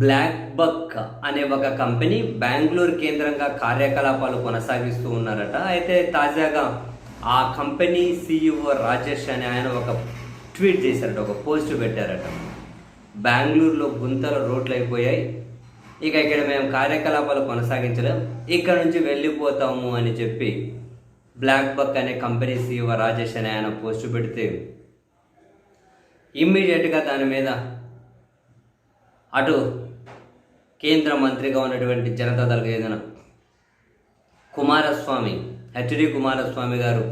Black బక్ అనే ఒక company Bengaluru కేంద్రంగా కార్యకలాపాలు కొనసాగిస్తూ ఉన్నారట. అయితే తాజాగా ఆ కంపెనీ సీఈఓ రాజేష్ అని ఆయన ఒక ట్వీట్ చేశారట ఒక పోస్ట్ పెట్టారట. బెంగళూరులో గుంతల రోడ్లు అయిపోయాయి ఇక ఇక్కడ మేము కార్యకలాపాలు కొనసాగించలేం. ఇక్కడ నుంచి వెళ్ళిపోతాము అని చెప్పి బ్లాక్ బక్ అనే కంపెనీ సీఈఓ రాజేష్ అని ఆయన పోస్ట్ పెడితే ఇమ్మీడియట్గా దాని మీద అటు కేంద్ర మంత్రిగా ఉన్నటువంటి జనతాదళకు చెందిన కుమారస్వామి హెచ్డి కుమారస్వామి గారు.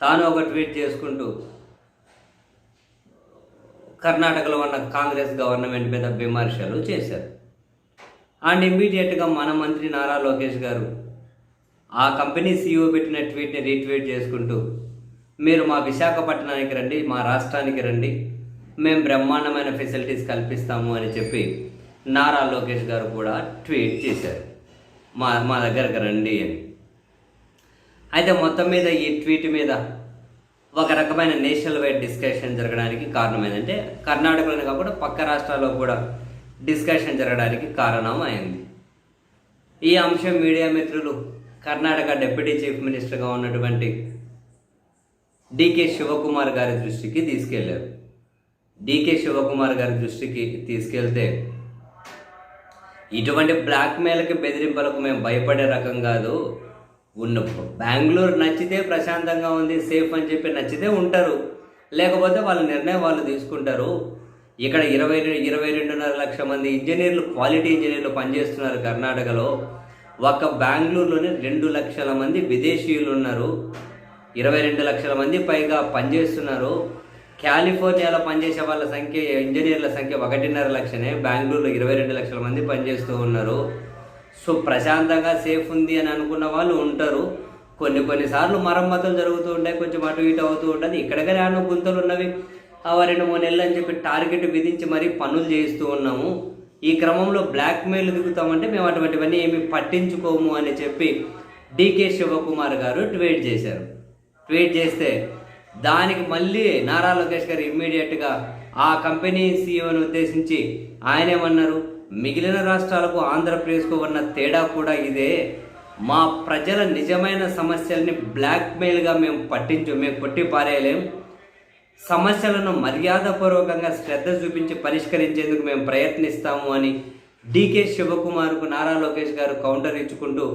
తాను ఒక ట్వీట్ చేసుకుంటూ కర్ణాటకలో ఉన్న కాంగ్రెస్ గవర్నమెంట్ మీద విమర్శలు చేశారు. అండ్ ఇమ్మీడియట్గా మన మంత్రి నారా లోకేష్ గారు ఆ కంపెనీ సీఈఓ పెట్టిన ట్వీట్ని రీట్వీట్ చేసుకుంటూ మీరు మా విశాఖపట్నానికి రండి మా రాష్ట్రానికి రండి మేము బ్రహ్మాండమైన ఫెసిలిటీస్ కల్పిస్తాము అని చెప్పి నారా లోకేష్ గారు కూడా ట్వీట్ చేశారు. మా మా దగ్గరకు రండి అని. అయితే మొత్తం మీద ఈ ట్వీట్ మీద ఒక రకమైన నేషనల్ వైడ్ డిస్కషన్ జరగడానికి కారణం ఏంటంటే కర్ణాటకలోనే కాకుండా పక్క రాష్ట్రాల్లో కూడా డిస్కషన్ జరగడానికి కారణం అయింది ఈ అంశం మీడియా మిత్రులు కర్ణాటక డిప్యూటీ చీఫ్ మినిస్టర్గా ఉన్నటువంటి డికే శివకుమార్ గారి దృష్టికి తీసుకెళ్ళారు. డికే శివకుమార్ గారి దృష్టికి తీసుకెళ్తే ఇటువంటి బ్లాక్మెయిల్కి బెదిరింపులకు మేము భయపడే రకం కాదు. ఉన్న బెంగళూరు నచ్చితే ప్రశాంతంగా ఉంది సేఫ్ అని చెప్పి నచ్చితే ఉంటారు. లేకపోతే వాళ్ళ నిర్ణయం వాళ్ళు తీసుకుంటారు. ఇక్కడ ఇరవై ఇరవై రెండున్నర లక్షల మంది ఇంజనీర్లు క్వాలిటీ ఇంజనీర్లు పనిచేస్తున్నారు కర్ణాటకలో. ఒక్క బెంగళూరులోనే రెండు లక్షల మంది విదేశీయులు ఉన్నారు. ఇరవై రెండు లక్షల మంది పైగా పనిచేస్తున్నారు. కాలిఫోర్నియాలో పనిచేసే వాళ్ళ సంఖ్య ఇంజనీర్ల సంఖ్య ఒకటిన్నర లక్షనే. బెంగళూరులో ఇరవై రెండు లక్షల మంది పనిచేస్తూ ఉన్నారు. సో ప్రశాంతంగా సేఫ్ ఉంది అని అనుకున్న వాళ్ళు ఉంటారు. కొన్ని కొన్నిసార్లు మరమ్మతులు జరుగుతూ ఉంటాయి కొంచెం అటు ఇటు అవుతూ ఉంటుంది. ఇక్కడగా రాను గుంతలు ఉన్నవి. ఆ రెండు మూడు నెలలు అని చెప్పి టార్గెట్ విధించి మరీ పనులు చేయిస్తూ ఉన్నాము. ఈ క్రమంలో బ్లాక్మెయిల్ దిగుతామంటే మేము అటువంటివన్నీ ఏమి పట్టించుకోము అని చెప్పి డికే శివకుమార్ గారు ట్వీట్ చేశారు. ట్వీట్ చేస్తే దానికి మళ్ళీ నారా లోకేష్ గారు ఇమ్మీడియట్గా ఆ కంపెనీ సీఈఓని ఉద్దేశించి ఆయన ఏమన్నారు మిగిలిన రాష్ట్రాలకు ఆంధ్రప్రదేశ్కు ఉన్న తేడా కూడా ఇదే. మా ప్రజల నిజమైన సమస్యల్ని బ్లాక్మెయిల్గా మేము పట్టించు మేము కొట్టి పారేయలేం. సమస్యలను మర్యాదపూర్వకంగా శ్రద్ధ చూపించి పరిష్కరించేందుకు మేము ప్రయత్నిస్తాము అని డికే శివకుమార్కు నారా లోకేష్ గారు కౌంటర్ ఇచ్చుకుంటూ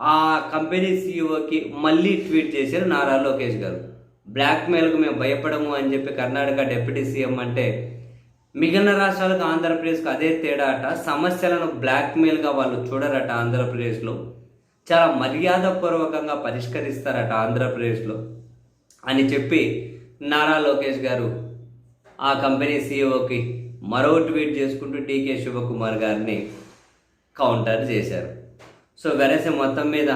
ఆ కంపెనీ సీఈఓకి మళ్ళీ ట్వీట్ చేశారు నారా లోకేష్ గారు. బ్లాక్మెయిల్కు మేము భయపడము అని చెప్పి కర్ణాటక డిప్యూటీ సీఎం అంటే మిగిలిన రాష్ట్రాలకు ఆంధ్రప్రదేశ్కు అదే తేడా అట. సమస్యలను బ్లాక్మెయిల్గా వాళ్ళు చూడరట ఆంధ్రప్రదేశ్లో. చాలా మర్యాదపూర్వకంగా పరిష్కరిస్తారట ఆంధ్రప్రదేశ్లో అని చెప్పి నారా లోకేష్ గారు ఆ కంపెనీ సీఈఓకి మరో ట్వీట్ చేసుకుంటూ డీకే శివకుమార్ గారిని కౌంటర్ చేశారు. సో వెరసే మొత్తం మీద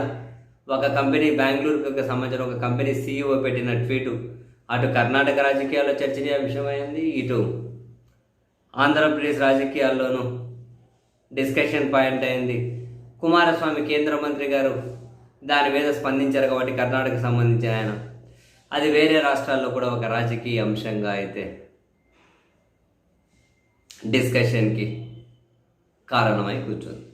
ఒక కంపెనీ బెంగళూరుకు సంబంధించిన ఒక కంపెనీ సీఈఓ పెట్టిన ట్వీటు. అటు కర్ణాటక రాజకీయాల్లో చర్చనీయాంశమైంది ఇటు ఆంధ్రప్రదేశ్ రాజకీయాల్లోనూ డిస్కషన్ పాయింట్ అయింది. కుమారస్వామి కేంద్ర మంత్రి గారు దాని మీద స్పందించారు కాబట్టి కర్ణాటకకు సంబంధించి ఆయన. అది వేరే రాష్ట్రాల్లో కూడా ఒక రాజకీయ అంశంగా అయితే డిస్కషన్కి కారణమై కూర్చుంది.